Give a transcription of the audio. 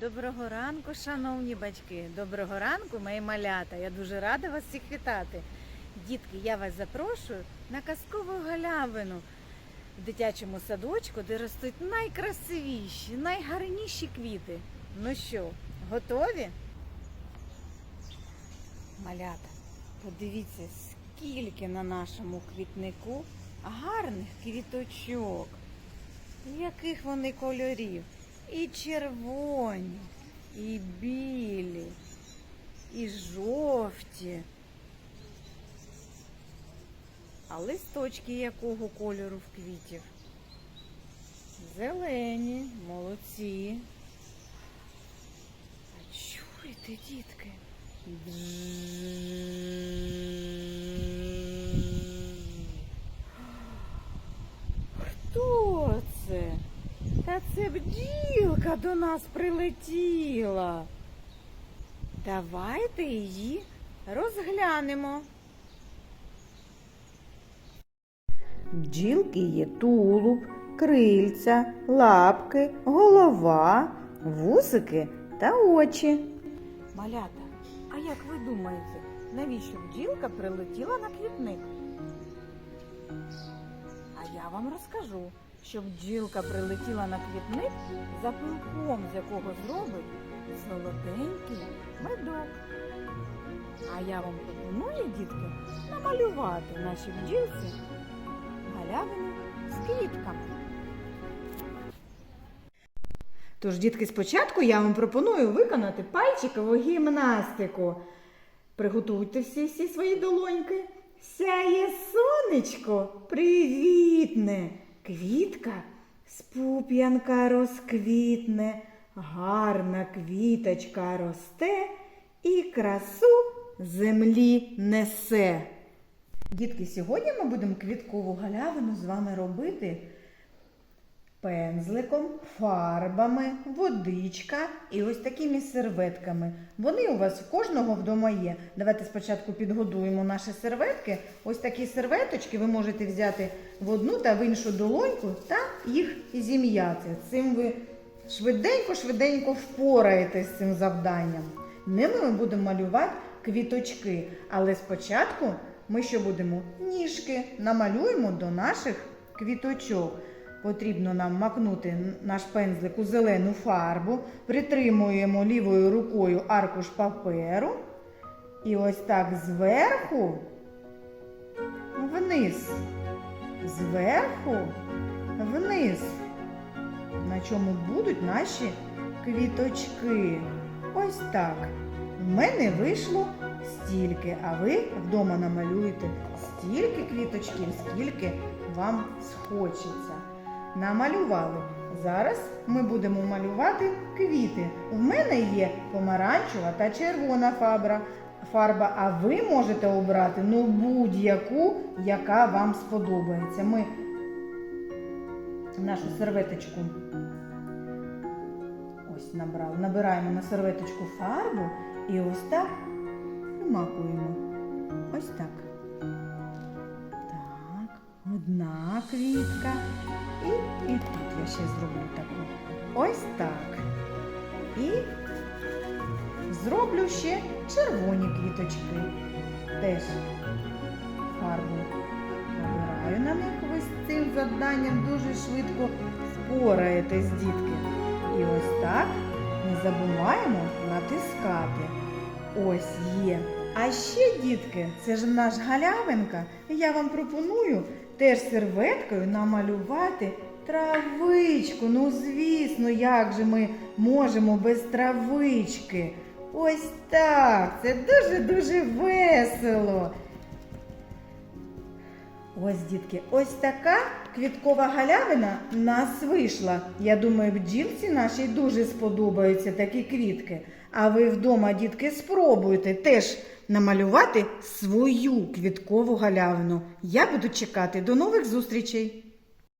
Доброго ранку, шановні батьки. Доброго ранку, мої малята. Я дуже рада вас всіх вітати. Дітки, я вас запрошую на казкову галявину в дитячому садочку, де ростуть найкрасивіші, найгарніші квіти. Ну що, готові? Малята, подивіться, скільки на нашому квітнику гарних квіточок. Яких вони кольорів? І червоні, і білі, і жовті. А листочки якого кольору в квітів? Зелені, молодці. А чуєте, дітки? Хто це? Та це бджілка до нас прилетіла. Давайте її розглянемо. Бджілки є тулуб, крильця, лапки, голова, вусики та очі. Малята, а як ви думаєте, навіщо бджілка прилетіла на квітник? А я вам розкажу, що бджілка прилетіла на квітник за пилком, з якого зробить солоденький медок. А я вам пропоную, дітки, намалювати наші бджілці галявину з квітками. Тож, дітки, спочатку я вам пропоную виконати пальчикову гімнастику. Приготуйте всі, всі свої долоньки. Сяє сонечко привітне, квітка з пуп'янка розквітне, гарна квіточка росте і красу землі несе. Дітки, сьогодні ми будемо квіткову галявину з вами робити пензликом, фарбами, водичка і ось такими серветками. Вони у вас у кожного вдома є. Давайте спочатку підгодуємо наші серветки. Ось такі серветочки ви можете взяти в одну та в іншу долоньку та їх зім'яти. Цим ви швиденько-швиденько впораєтесь з цим завданням. Ними ми будемо малювати квіточки. Але спочатку ми що будемо? Ніжки намалюємо до наших квіточок. Потрібно нам макнути наш пензлик у зелену фарбу, притримуємо лівою рукою аркуш паперу. І ось так зверху вниз. Зверху вниз. На чому будуть наші квіточки. Ось так. В мене вийшло стільки, а ви вдома намалюєте стільки квіточків, скільки вам схочеться. Намалювали. Зараз ми будемо малювати квіти. В мене є помаранчева та червона фабра, фарба, а ви можете обрати ну, будь-яку, яка вам сподобається. Ми нашу серветочку ось набрали. Набираємо на серветочку фарбу і ось так вимакуємо. Ось так. Одна квітка. І, і тут я ще зроблю таку. Ось так. І зроблю ще червоні квіточки. Теж фарбу набираю на них. Ви з цим завданням дуже швидко впораєтесь, дітки. І ось так не забуваємо натискати. Ось є. А ще, дітки, це ж наш галявинка. Я вам пропоную теж серветкою намалювати травичку. Ну, звісно, як же ми можемо без травички? Ось так. Це дуже-дуже весело. Ось, дітки, ось така квіткова галявина нас вийшла. Я думаю, бджілці нашій дуже сподобаються такі квітки. А ви вдома, дітки, спробуйте теж намалювати свою квіткову галявину. Я буду чекати. До нових зустрічей!